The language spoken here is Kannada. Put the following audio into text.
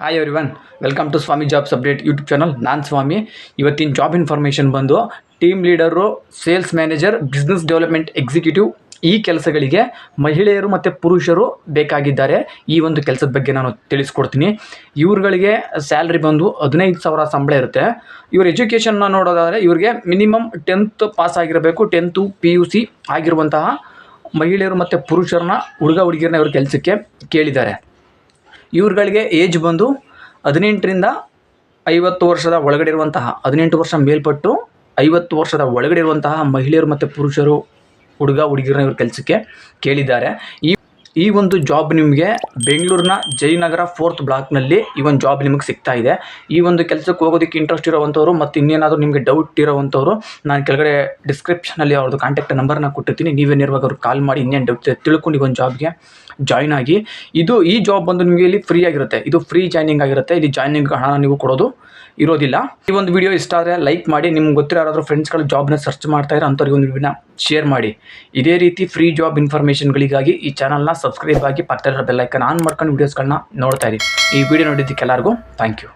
Hi everyone welcome to Swami jobs update YouTube channel ನಾನು ಸ್ವಾಮಿ. ಇವತ್ತಿನ ಜಾಬ್ ಇನ್ಫಾರ್ಮೇಷನ್ ಬಂದು team leader sales manager business development executive ಈ ಕೆಲಸಗಳಿಗೆ ಮಹಿಳೆಯರು ಮತ್ತು ಪುರುಷರು ಬೇಕಾಗಿದ್ದಾರೆ. ಈ ಒಂದು ಕೆಲಸದ ಬಗ್ಗೆ ನಾನು ತಿಳಿಸ್ಕೊಡ್ತೀನಿ. ಇವ್ರುಗಳಿಗೆ ಸ್ಯಾಲ್ರಿ ಬಂದು ಹದಿನೈದು ಸಾವಿರ ಸಂಬಳ ಇರುತ್ತೆ. ಇವ್ರ ಎಜುಕೇಷನ್ನ ನೋಡೋದಾದರೆ ಇವ್ರಿಗೆ ಮಿನಿಮಮ್ ಟೆಂತ್ ಪಾಸ್ ಆಗಿರಬೇಕು ಟೆಂತು ಪಿ ಯು ಸಿ ಆಗಿರುವಂತಹ ಮಹಿಳೆಯರು ಮತ್ತು ಪುರುಷರನ್ನ ಹುಡುಗ ಹುಡುಗಿಯರನ್ನ ಇವ್ರ ಕೆಲಸಕ್ಕೆ ಕೇಳಿದ್ದಾರೆ. ಇವ್ರುಗಳಿಗೆ ಏಜ್ ಬಂದು ಹದಿನೆಂಟರಿಂದ ಐವತ್ತು ವರ್ಷದ ಒಳಗಡೆ ಇರುವಂತಹ, ಹದಿನೆಂಟು ವರ್ಷ ಮೇಲ್ಪಟ್ಟು ಐವತ್ತು ವರ್ಷದ ಒಳಗಡೆ ಇರುವಂತಹ ಮಹಿಳೆಯರು ಮತ್ತು ಪುರುಷರು, ಹುಡುಗ ಹುಡುಗಿರನ್ನ ಇವ್ರ ಕೆಲಸಕ್ಕೆ ಕೇಳಿದ್ದಾರೆ. ಈ ಈ ಒಂದು ಜಾಬ್ ನಿಮಗೆ ಬೆಂಗಳೂರಿನ ಜಯನಗರ ಫೋರ್ತ್ ಬ್ಲಾಕ್ನಲ್ಲಿ ಈ ಒಂದು ಜಾಬ್ ನಿಮಗೆ ಸಿಗ್ತಾ ಇದೆ. ಈ ಒಂದು ಕೆಲಸಕ್ಕೆ ಹೋಗೋದಕ್ಕೆ ಇಂಟ್ರೆಸ್ಟ್ ಇರೋವಂಥವ್ರು ಮತ್ತು ಇನ್ನೇನಾದರೂ ನಿಮಗೆ ಡೌಟ್ ಇರೋವಂಥವ್ರು ನಾನು ಕೆಳಗಡೆ ಡಿಸ್ಕ್ರಿಪ್ಷನಲ್ಲಿ ಅವ್ರದ್ದು ಕಾಂಟ್ಯಾಕ್ಟ್ ನಂಬರ್ನ ಕೊಟ್ಟಿರ್ತೀನಿ. ನೀವೇ ನೇರವಾಗಿ ಅವ್ರಿಗೆ ಕಾಲ್ ಮಾಡಿ ಇನ್ನೇನು ಡೌಟ್ ತಿಳ್ಕೊಂಡು ಈ ಒಂದು ಜಾಬ್ಗೆ ಜಾಯ್ನ್ ಆಗಿ, ಇದು ಈ ಜಾಬ್ ಬಂದು ನಿಮಗೆ ಇಲ್ಲಿ ಫ್ರೀ ಆಗಿರುತ್ತೆ. ಇದು ಫ್ರೀ ಜಾಯ್ನಿಂಗ್ ಆಗಿರುತ್ತೆ. ಇಲ್ಲಿ ಜಾಯ್ನಿಂಗ್ ಹಣ ನೀವು ಕೊಡೋದು ಇರೋದಿಲ್ಲ. ಈ ಒಂದು ವಿಡಿಯೋ ಇಷ್ಟ ಆದರೆ ಲೈಕ್ ಮಾಡಿ, ನಿಮ್ಗೆ ಗೊತ್ತಿರೋ ಯಾರಾದರೂ ಫ್ರೆಂಡ್ಸ್ಗಳು ಜಾಬ್ನ ಸರ್ಚ್ ಮಾಡ್ತಾ ಇರೋ ಅಂಥವ್ರಿಗೆ ಒಂದು ವಿಡಿಯೋನ ಶೇರ್ ಮಾಡಿ. ಇದೇ ರೀತಿ ಫ್ರೀ ಜಾಬ್ ಇನ್ಫಾರ್ಮೇಷನ್ಗಳಿಗಾಗಿ ಈ ಚಾನಲ್ನ ಸಬ್ಸ್ಕ್ರೈಬ್ ಆಗಿ ಪಕ್ಕದಲ್ಲಿರೋ ಬೆಲ್ಲೈಕನ್ ಆನ್ ಮಾಡ್ಕೊಂಡು ವೀಡಿಯೋಸ್ಗಳನ್ನ ನೋಡ್ತಾ ಇರಿ. ಈ ವಿಡಿಯೋ ನೋಡಿದ್ದಕ್ಕೆ ಎಲ್ಲರಿಗೂ ಥ್ಯಾಂಕ್ ಯು